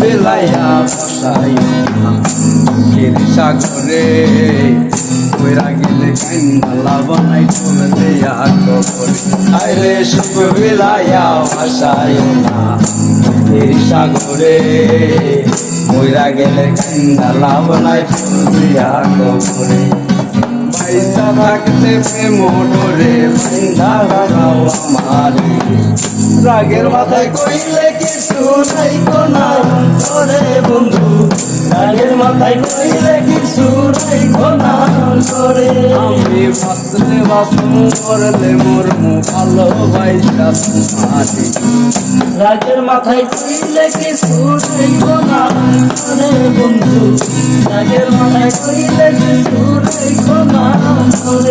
বিলাইয়া বসাই ফির সাগরে কইরা গেলে কাইন্দালা বানাই তুলে দেয়া কবরে। আরে সুখ বিলাইয়া বসাই না ফির সাগরে কইরা গেলে কাইন্দালা বানাই তুলে দেয়া কবরে। পয়সা থাকতে প্রেম ডরে বান্ধা রাখাও রাগের মাথায় কইলে কিছু নাই কোনা করে বন্ধু রাগের মাথায় কইলে কিছু নাই কোনা করে আমি বাঁচলে বাসন করলে মোর মু ভালোবাসা তোমারে রাগের মাথায় কইলে কিছু নেইব না। রে বন্ধু রাগের মাথায় কইলে কিছু নেইব না। রে